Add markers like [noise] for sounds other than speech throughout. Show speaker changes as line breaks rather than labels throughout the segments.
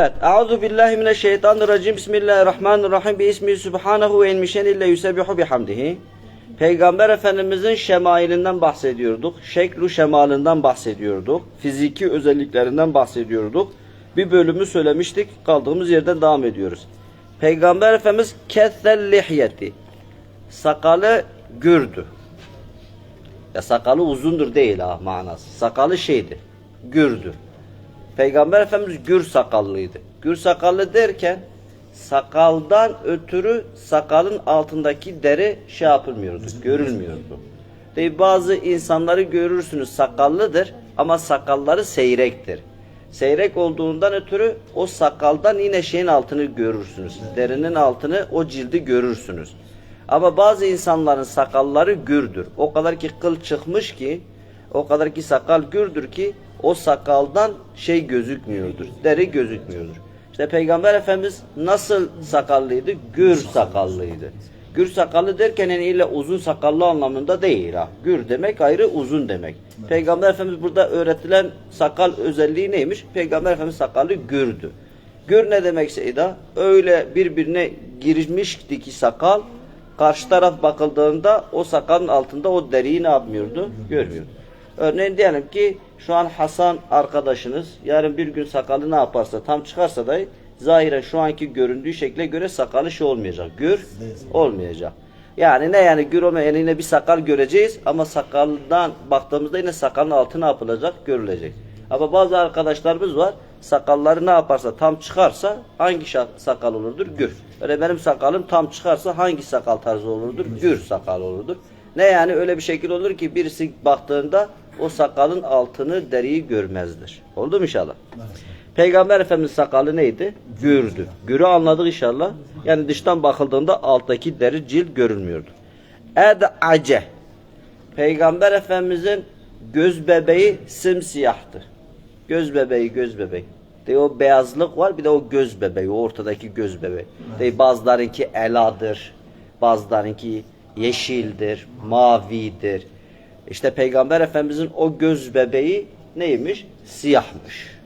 Evet. Euzu billahi mineşşeytanirracim. Bismillahirrahmanirrahim. Bi ismi subhanahu ve in ille yusebbihu bihamdihi. Peygamber Efendimizin şemailinden bahsediyorduk. Şeklu şemalinden bahsediyorduk. Fiziki özelliklerinden bahsediyorduk. Bir bölümü söylemiştik. Kaldığımız yerden devam ediyoruz. Peygamber Efendimiz kethel lihyeti. Sakalı gürdü. Ya sakalı uzundur değil ha manası. Sakalı şeydir. Gürdü. Peygamber Efendimiz gür sakallıydı. Gür sakallı derken sakaldan ötürü sakalın altındaki deri şey yapılmıyordu, görülmüyordu. Değil, bazı insanları görürsünüz sakallıdır ama sakalları seyrektir. Seyrek olduğundan ötürü o sakaldan yine şeyin altını görürsünüz. Derinin altını, o cildi görürsünüz. Ama bazı insanların sakalları gürdür. O kadar ki kıl çıkmış ki, o kadar ki sakal gürdür ki o sakaldan şey gözükmüyordur. Deri gözükmüyordur. İşte Peygamber Efendimiz nasıl sakallıydı? Gür sakallıydı. Gür sakallı derken yani illa uzun sakallı anlamında değil ha. Gür demek ayrı uzun demek. Peygamber Efendimiz burada öğretilen sakal özelliği neymiş? Peygamber Efendimiz sakallı gürdü. Gür ne demekse İda? Öyle birbirine girmişti ki sakal karşı taraf bakıldığında o sakalın altında o deriyi ne yapmıyordu? Görmüyordu. Örneğin diyelim ki şu an Hasan arkadaşınız yarın bir gün sakalı ne yaparsa tam çıkarsa da zahiren şu anki göründüğü şekle göre sakalı şey olmayacak. Gür olmayacak. Yani ne yani gür olmayan eline bir sakal göreceğiz ama sakaldan baktığımızda yine sakalın altı ne yapılacak? Görülecek. Ama bazı arkadaşlarımız var sakalları ne yaparsa tam çıkarsa hangi sakal olurdur? Gür. Öyle benim sakalım tam çıkarsa hangi sakal tarzı olurdur? Gür sakal olurdur. Ne yani öyle bir şekil olur ki birisi baktığında o sakalın altını deriyi görmezdir. Oldu mu inşallah? Peygamber Efendimiz sakalı neydi? Gürdü. Gürü anladık inşallah. Yani dıştan bakıldığında alttaki deri cilt görünmüyordu. Ed'ace. Peygamber Efendimizin göz bebeği simsiyahtı. Göz bebeği, göz bebeği. De o beyazlık var bir de o göz bebeği, o ortadaki göz bebeği. De bazılarınki eladır, bazılarınki yeşildir, mavidir. İşte Peygamber Efendimizin o göz bebeği neymiş? Siyahmış.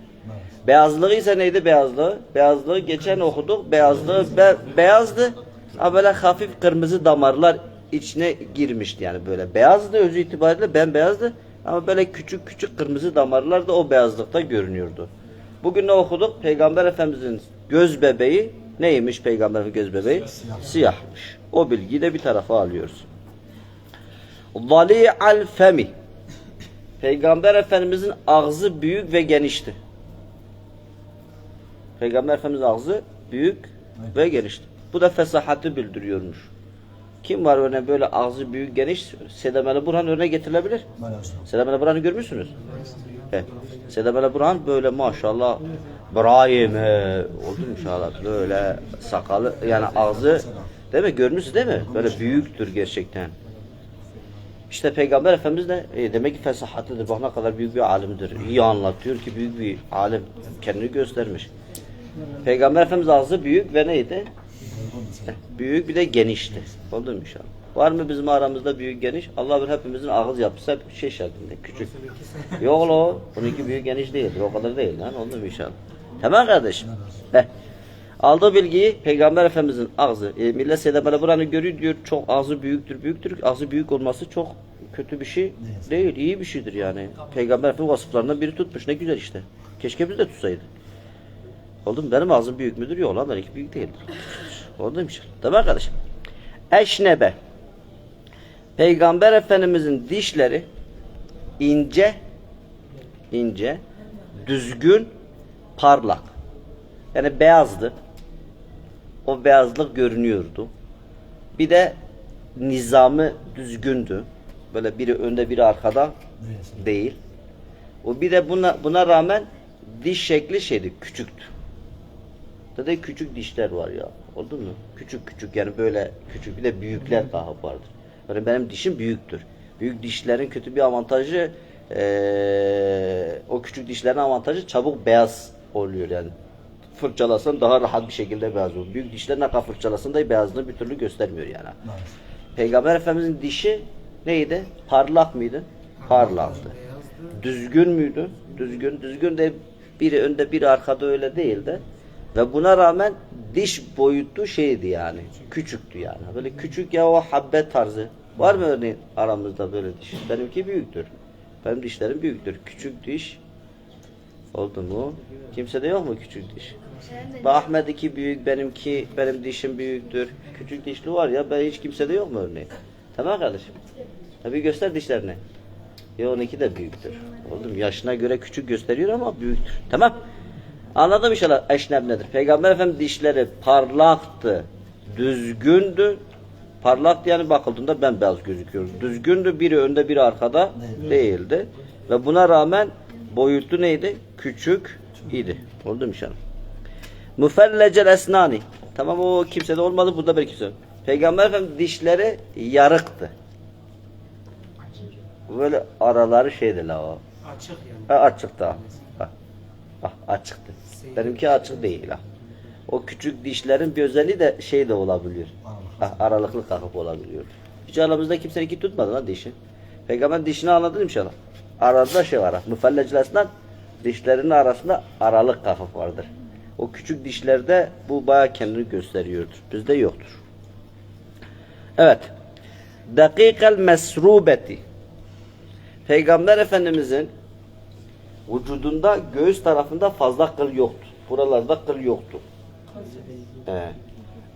Beyazlığı ise neydi beyazlığı? Beyazlığı geçen okuduk. Beyazlığı be- beyazdı ama böyle hafif kırmızı damarlar içine girmişti yani böyle. Beyazdı özü itibariyle bembeyazdı ama böyle küçük küçük kırmızı damarlar da o beyazlıkta görünüyordu. Bugün ne okuduk? Peygamber Efendimizin göz bebeği neymiş Peygamber göz bebeği? Siyahmış. O bilgiyi de bir tarafa alıyoruz. Vali al femi. Peygamber Efendimizin ağzı büyük ve genişti. Peygamber Efendimizin ağzı büyük ve genişti. Bu da fesahatı bildiriyormuş. Kim var örneğin böyle ağzı büyük geniş? Sedemeli Burhan örneğe getirilebilir. Sedemeli Burhan'ı görmüşsünüz. Evet. Sedemeli Burhan böyle maşallah Brahim he, oldu inşallah böyle sakalı yani ağzı değil mi görmüşsünüz değil mi? Böyle büyüktür gerçekten. İşte Peygamber Efendimiz de e, demek ki fesahatlidir. Bak ne kadar büyük bir alimdir. İyi anlatıyor ki büyük bir alim kendini göstermiş. Peygamber Efendimiz ağzı büyük ve neydi? Büyük bir de genişti. Oldu mu inşallah? Var mı bizim aramızda büyük geniş? Allah bir hepimizin ağız yapısı hep şey şeklinde küçük. Yok lo. Bununki büyük geniş değildir. O kadar değil lan. Oldu mu inşallah? Tamam kardeşim. Heh. Aldığı bilgiyi Peygamber Efendimizin ağzı. E, millet Sedebele buranı görüyor diyor. Çok ağzı büyüktür, büyüktür. Ağzı büyük olması çok kötü bir şey değil. iyi bir şeydir yani. Peygamber Efendimiz vasıflarından biri tutmuş. Ne güzel işte. Keşke biz de tutsaydık. Oldu mu? Benim ağzım büyük müdür? Yok lan benimki büyük değildir. [laughs] Oldu inşallah? Tamam kardeşim. Eşnebe. Peygamber Efendimizin dişleri ince, ince, düzgün, parlak. Yani beyazdı. O beyazlık görünüyordu. Bir de nizamı düzgündü. Böyle biri önde biri arkada değil. O bir de buna buna rağmen diş şekli şeydi, küçüktü. Dedi küçük dişler var ya. Oldu mu? Küçük küçük yani böyle küçük bir de büyükler daha vardır. Yani benim dişim büyüktür. Büyük dişlerin kötü bir avantajı eee, o küçük dişlerin avantajı çabuk beyaz oluyor yani. Fırçalasan daha rahat bir şekilde beyaz olur. Büyük dişler ne kadar fırçalasan da beyazlığını bir türlü göstermiyor yani. Peygamber Efendimizin dişi neydi? Parlak mıydı? Parlaktı. Düzgün müydü? Düzgün. Düzgün de biri önde biri arkada öyle değil de Ve buna rağmen diş boyutu şeydi yani. Küçüktü yani. Böyle küçük ya o habbe tarzı. Var mı örneğin aramızda böyle diş? Benimki büyüktür. Benim dişlerim büyüktür. Küçük diş oldu mu? Kimsede yok mu küçük diş? Bak Ahmet'inki büyük, benimki, benim dişim büyüktür. Küçük dişli var ya, ben hiç kimsede yok mu örneğin? Tamam kardeşim. Ha bir göster dişlerini. Ya onunki de büyüktür. Oğlum yaşına göre küçük gösteriyor ama büyüktür. Tamam. Anladım inşallah eşneb nedir. Peygamber Efendimiz dişleri parlaktı, düzgündü. Parlak yani bakıldığında bembeyaz gözüküyor. Düzgündü, biri önde biri arkada değildi. Ve buna rağmen boyutu neydi? Küçük idi. Oldu mu inşallah? Müfellecel esnani. Tamam o kimsede olmadı burada belki kimse. Peygamber Efendimiz dişleri yarıktı. Böyle araları şeydi la o.
Açık yani.
Ha, açıktı ha. Ha, ha, açıktı. Benimki açık değil ha. O küçük dişlerin bir özelliği de şey de olabiliyor. Ha, aralıklı kalkıp olabiliyor. Hiç aramızda kimseninki tutmadı lan dişi. Peygamber dişini anladın inşallah. Arada şey var. Müfellecilesinden dişlerinin arasında aralık kalkıp vardır. O küçük dişlerde bu bayağı kendini gösteriyordur. Bizde yoktur. Evet. Dakikel mesrubeti. Peygamber Efendimizin vücudunda göğüs tarafında fazla kıl yoktu. Buralarda kıl yoktu. Ee,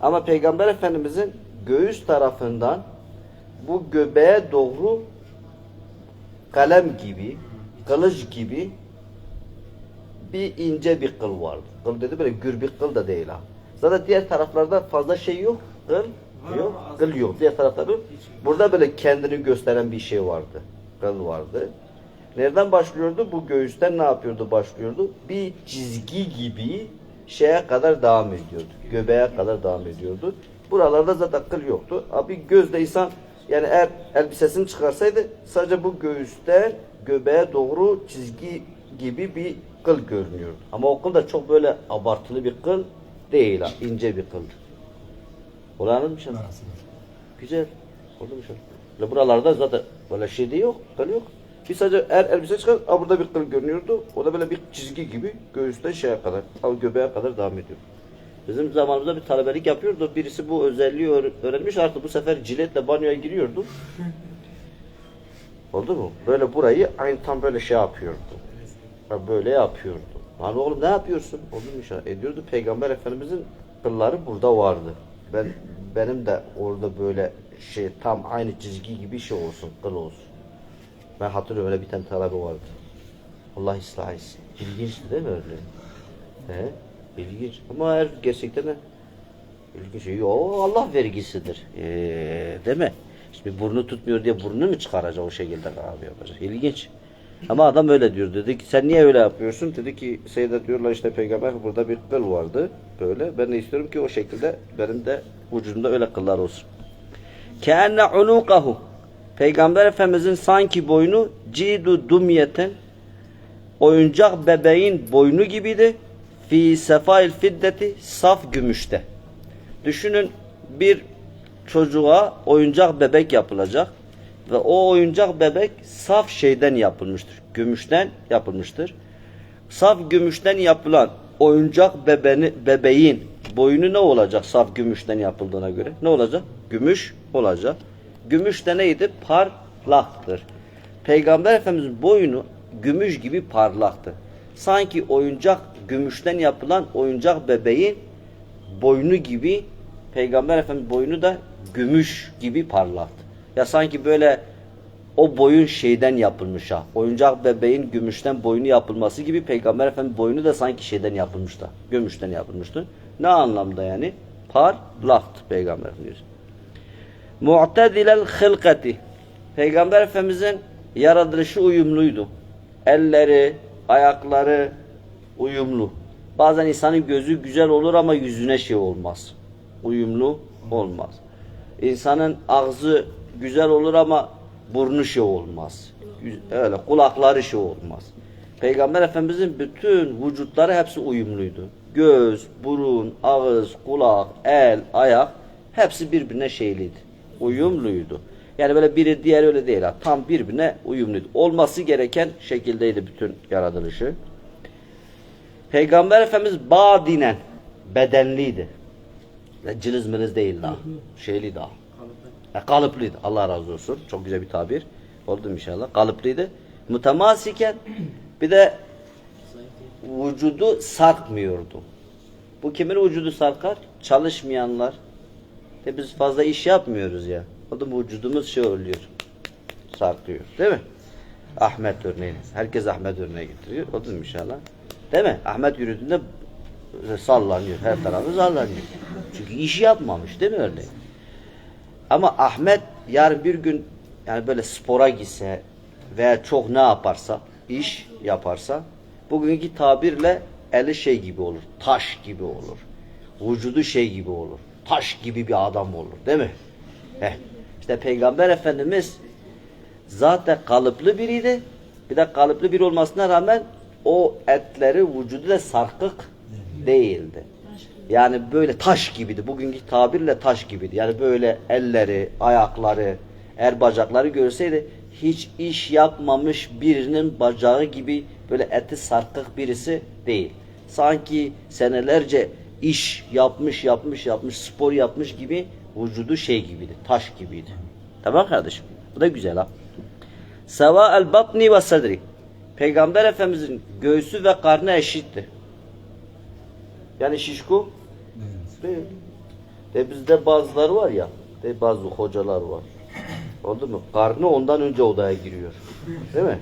ama Peygamber Efendimizin göğüs tarafından bu göbeğe doğru kalem gibi, kılıç gibi bir ince bir kıl vardı. Kıl dedi böyle gür bir kıl da değil ha. Zaten diğer taraflarda fazla şey yok. Kıl yok. Kıl yok. Diğer taraflarda yok. Burada böyle kendini gösteren bir şey vardı. Kıl vardı. Nereden başlıyordu? Bu göğüsten ne yapıyordu? Başlıyordu. Bir çizgi gibi şeye kadar devam ediyordu. Göbeğe kadar devam ediyordu. Buralarda zaten kıl yoktu. Abi gözde insan yani eğer elbisesini çıkarsaydı sadece bu göğüsten göbeğe doğru çizgi gibi bir kıl görünüyordu. Ama o kıl da çok böyle abartılı bir kıl değil ha. ince bir kıldı. Olay anladın mı şimdi? Güzel. Oldu mu? Böyle buralarda zaten böyle şey de yok, kıl yok. Bir sadece eğer elbise çıkar, aa burada bir kıl görünüyordu. O da böyle bir çizgi gibi göğüsten şeye kadar, al göbeğe kadar devam ediyor. Bizim zamanımızda bir talebelik yapıyordu. Birisi bu özelliği öğ- öğrenmiş artık bu sefer ciletle banyoya giriyordu. [laughs] Oldu mu? Böyle burayı aynı tam böyle şey yapıyordu. Ha, Böyle yapıyordu. Lan oğlum ne yapıyorsun? Mu inşallah? Ediyordu. Peygamber Efendimizin kılları burada vardı. Ben benim de orada böyle şey tam aynı çizgi gibi şey olsun, kıl olsun. Ben hatırlıyorum öyle bir tane talebe vardı. Allah ıslah etsin. İlginçti değil mi öyle? He? İlginç. Ama her gerçekten de ilginç. Yo Allah vergisidir. Ee, değil mi? Şimdi burnu tutmuyor diye burnunu mu çıkaracak o şekilde abi yapacak? İlginç. Ama adam öyle diyor. Dedi ki sen niye öyle yapıyorsun? Dedi ki Seyda diyorlar işte peygamber burada bir kıl vardı. Böyle. Ben de istiyorum ki o şekilde benim de vücudumda öyle kıllar olsun. Keenne unukahu. Peygamber Efendimizin sanki boynu cidu dumyeten oyuncak bebeğin boynu gibiydi. Fi sefail fiddeti saf gümüşte. Düşünün bir çocuğa oyuncak bebek yapılacak ve o oyuncak bebek saf şeyden yapılmıştır. Gümüşten yapılmıştır. Saf gümüşten yapılan oyuncak bebeni, bebeğin boynu ne olacak saf gümüşten yapıldığına göre? Ne olacak? Gümüş olacak. Gümüş de neydi? Parlaktır. Peygamber Efendimizin boynu gümüş gibi parlaktı. Sanki oyuncak gümüşten yapılan oyuncak bebeğin boynu gibi Peygamber Efendimiz boynu da gümüş gibi parlaktı. Ya sanki böyle o boyun şeyden yapılmış ha. Oyuncak bebeğin gümüşten boynu yapılması gibi Peygamber Efendimiz boynu da sanki şeyden yapılmıştı. Gümüşten yapılmıştı. Ne anlamda yani? Parlaktı Peygamber Efendimiz. Mu'tedilel hılkati. Peygamber Efendimizin yaratılışı uyumluydu. Elleri, ayakları uyumlu. Bazen insanın gözü güzel olur ama yüzüne şey olmaz. Uyumlu olmaz. İnsanın ağzı güzel olur ama burnu şey olmaz. Öyle kulakları şey olmaz. Peygamber Efendimizin bütün vücutları hepsi uyumluydu. Göz, burun, ağız, kulak, el, ayak hepsi birbirine şeyliydi. Uyumluydu. Yani böyle biri diğer öyle değil. Tam birbirine uyumluydu. Olması gereken şekildeydi bütün yaratılışı. Peygamber Efendimiz badinen bedenliydi. Cılız mırız değil daha. Şeyli daha. Ya, kalıplıydı. Allah razı olsun. Çok güzel bir tabir. Oldu mu inşallah. Kalıplıydı. Mutemasiken bir de vücudu sarkmıyordu. Bu kimin vücudu sarkar? Çalışmayanlar. De biz fazla iş yapmıyoruz ya. O da vücudumuz şey oluyor. Sarkıyor. Değil mi? Ahmet örneğini. Herkes Ahmet örneği getiriyor. O inşallah. Değil mi? Ahmet yürüdüğünde sallanıyor. Her tarafı sallanıyor. Çünkü iş yapmamış değil mi örneğin? Ama Ahmet yarın bir gün yani böyle spora gitse veya çok ne yaparsa, iş yaparsa bugünkü tabirle eli şey gibi olur. Taş gibi olur. Vücudu şey gibi olur. Taş gibi bir adam olur. Değil mi? Heh. İşte Peygamber Efendimiz zaten kalıplı biriydi. Bir de kalıplı bir olmasına rağmen o etleri vücudu da sarkık değildi. Yani böyle taş gibiydi. Bugünkü tabirle taş gibiydi. Yani böyle elleri, ayakları, er bacakları görseydi hiç iş yapmamış birinin bacağı gibi böyle eti sarkık birisi değil. Sanki senelerce iş yapmış, yapmış, yapmış, spor yapmış gibi vücudu şey gibiydi. Taş gibiydi. Tamam kardeşim. Bu da güzel ha. Seva el batni ve sadri. Peygamber Efendimizin göğsü ve karnı eşitti. Yani şişko değil. De bizde bazıları var ya, de bazı hocalar var. Oldu mu? Karnı ondan önce odaya giriyor. Değil mi?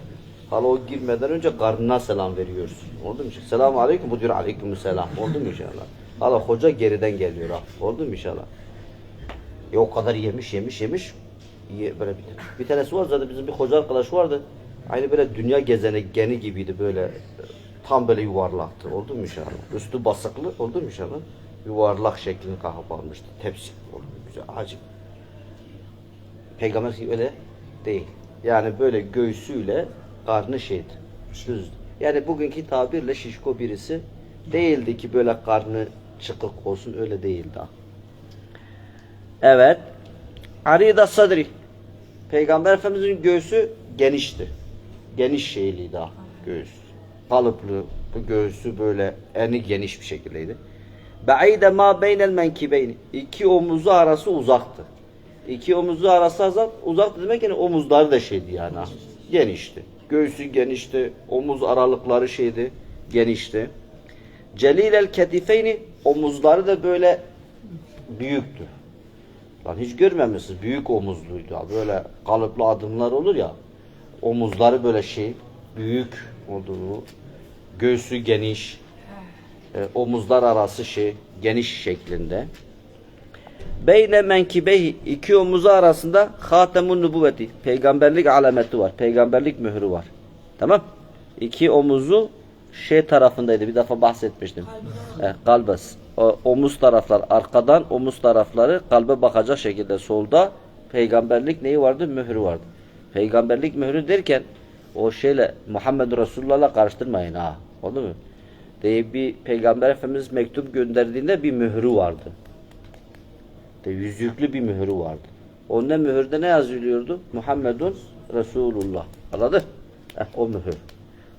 Hala o girmeden önce karnına selam veriyoruz. Oldu mu? Selamun aleyküm. Bu diyor aleyküm selam. Oldu mu inşallah? Hala hoca geriden geliyor ha. Oldu mu inşallah? E o kadar yemiş yemiş yemiş. Ye, böyle bir, bir tanesi var zaten bizim bir hoca arkadaş vardı. Aynı böyle dünya gezegeni gibiydi böyle. Tam böyle yuvarlaktı. Oldu mu inşallah? Üstü basıklı. Oldu mu inşallah? Yuvarlak şeklini almıştı. Tepsi. Oldu güzel. Acı. Peygamber öyle değil. Yani böyle göğsüyle karnı şeydi. Düzdü. Yani bugünkü tabirle şişko birisi değildi ki böyle karnı çıkık olsun öyle değildi. Evet. Arida sadri. Peygamber Efendimizin göğsü genişti. Geniş şeyliydi ha göğüs. Kalıplı, bu göğsü böyle eni geniş bir şekildeydi. Ba'ide ma beynel menkibeyni. İki omuzu arası uzaktı. İki omuzu arası azat, uzaktı demek yani omuzları da şeydi yani. Genişti. Göğsü genişti, omuz aralıkları şeydi, genişti. Celil el ketifeyni omuzları da böyle büyüktü. Lan hiç görmemişsiniz. Büyük omuzluydu. Böyle kalıplı adımlar olur ya. Omuzları böyle şey büyük olduğu. Göğsü geniş. e, omuzlar arası şey geniş şeklinde. Beyne menkibehi iki omuzu arasında hatemun nübüvveti. Peygamberlik alameti var. Peygamberlik mührü var. Tamam? İki omuzu şey tarafındaydı. Bir defa bahsetmiştim. E, kalbes. O, omuz taraflar arkadan omuz tarafları kalbe bakacak şekilde solda peygamberlik neyi vardı? Mührü vardı. Peygamberlik mührü derken o şeyle Muhammed Resulullah'la karıştırmayın ha. Oldu mu? Diye bir peygamber efendimiz mektup gönderdiğinde bir mührü vardı. De yüzüklü bir mührü vardı. Onda mühürde ne yazılıyordu? Muhammedun Resulullah. Anladın? Heh, o mühür.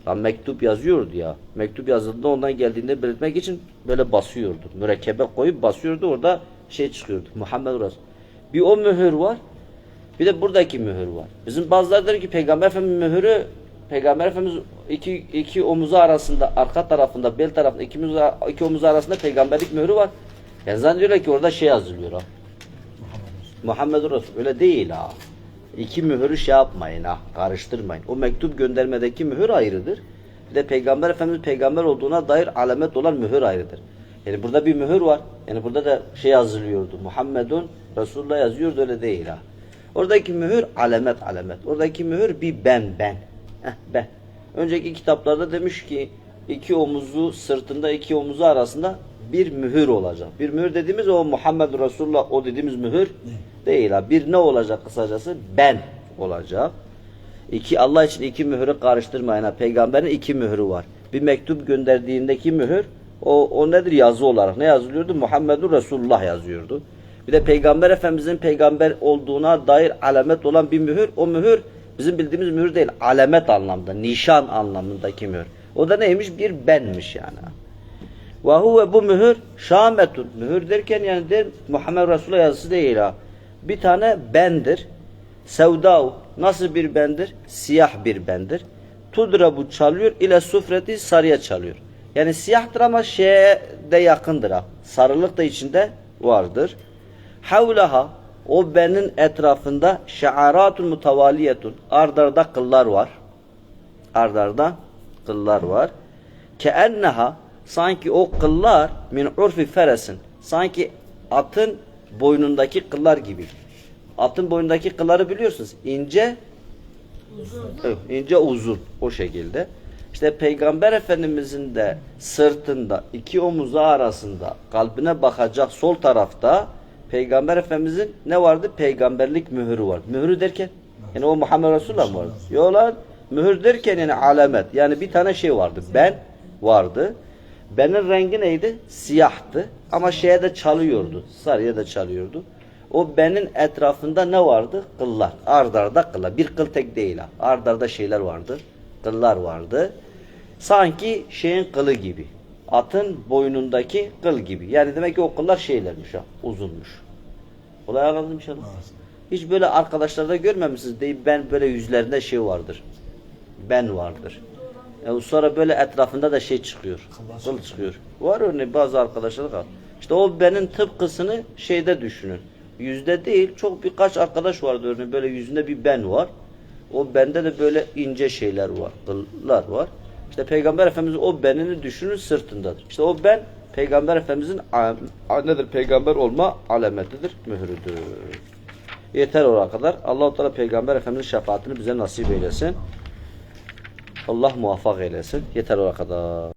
Lan mektup yazıyordu ya. Mektup yazıldığında ondan geldiğinde belirtmek için böyle basıyordu. Mürekkebe koyup basıyordu orada şey çıkıyordu. Muhammed Resul. Bir o mühür var. Bir de buradaki mühür var. Bizim bazıları der ki Peygamber Efendimiz mühürü Peygamber Efendimiz iki, iki omuzu arasında arka tarafında bel tarafında iki, iki omuzu arasında peygamberlik mührü var. Yani zannediyorlar ki orada şey yazılıyor ha. Muhammed Resul. Öyle değil ha. İki mühürü şey yapmayın ha. Karıştırmayın. O mektup göndermedeki mühür ayrıdır. Bir de Peygamber Efendimiz peygamber olduğuna dair alamet olan mühür ayrıdır. Yani burada bir mühür var. Yani burada da şey yazılıyordu. Muhammedun Resulullah yazıyordu öyle değil ha. Oradaki mühür alamet alamet. Oradaki mühür bir ben ben. Heh, ben. Önceki kitaplarda demiş ki iki omuzu sırtında iki omuzu arasında bir mühür olacak. Bir mühür dediğimiz o Muhammed Resulullah o dediğimiz mühür değil ha. Bir ne olacak kısacası? Ben olacak. İki Allah için iki mühürü karıştırmayın ha. Peygamberin iki mührü var. Bir mektup gönderdiğindeki mühür o, o nedir yazı olarak? Ne yazılıyordu? Muhammedun Resulullah yazıyordu. Bir de Peygamber Efendimizin peygamber olduğuna dair alamet olan bir mühür. O mühür bizim bildiğimiz mühür değil. Alamet anlamda, nişan anlamındaki mühür. O da neymiş? Bir benmiş yani. Ve huve bu mühür şametun. Mühür derken yani der, Muhammed Resulullah yazısı değil ha. Bir tane bendir. Sevdav. Nasıl bir bendir? Siyah bir bendir. Tudra bu çalıyor ile sufreti sarıya çalıyor. Yani siyahtır ama şeye de yakındır ha. Sarılık da içinde vardır. Havlaha o benin etrafında şe'aratun mutavaliyetun. Ardarda kıllar var. Ardarda kıllar var. Keenneha sanki o kıllar min urfi feresin. Sanki atın boynundaki kıllar gibi. Atın boynundaki kılları biliyorsunuz. İnce Evet, ince uzun o şekilde. İşte Peygamber Efendimizin de sırtında iki omuzu arasında kalbine bakacak sol tarafta Peygamber Efendimizin ne vardı? Peygamberlik mühürü var. Mühürü derken yani o Muhammed Resulullah mı vardı? Yok lan. Mühür derken yani alamet. Yani bir tane şey vardı. Ben vardı. Benin rengi neydi? Siyahtı. Ama şeye de çalıyordu. Sarıya da çalıyordu. O benin etrafında ne vardı? Kıllar. Ardarda kıllar. Bir kıl tek değil ha. Ardarda şeyler vardı. Kıllar vardı. Sanki şeyin kılı gibi. Atın boynundaki kıl gibi. Yani demek ki o kıllar şeylermiş ha. Uzunmuş. Olay anladın mı inşallah? Hiç böyle arkadaşlarda görmemişsiniz değil ben böyle yüzlerinde şey vardır. Ben vardır. Yani sonra böyle etrafında da şey çıkıyor. Kıl çıkıyor. Var örneğin bazı arkadaşlar var. İşte o benin tıpkısını şeyde düşünün. Yüzde değil çok birkaç arkadaş vardı örneğin böyle yüzünde bir ben var. O bende de böyle ince şeyler var. Kıllar var. İşte Peygamber Efendimiz o benini düşünün sırtındadır. İşte o ben Peygamber Efendimizin nedir? Peygamber olma alametidir, mührüdür. Yeter oraya kadar. Allah-u Teala Peygamber Efendimizin şefaatini bize nasip eylesin. Allah muvaffak eylesin. Yeter oraya kadar.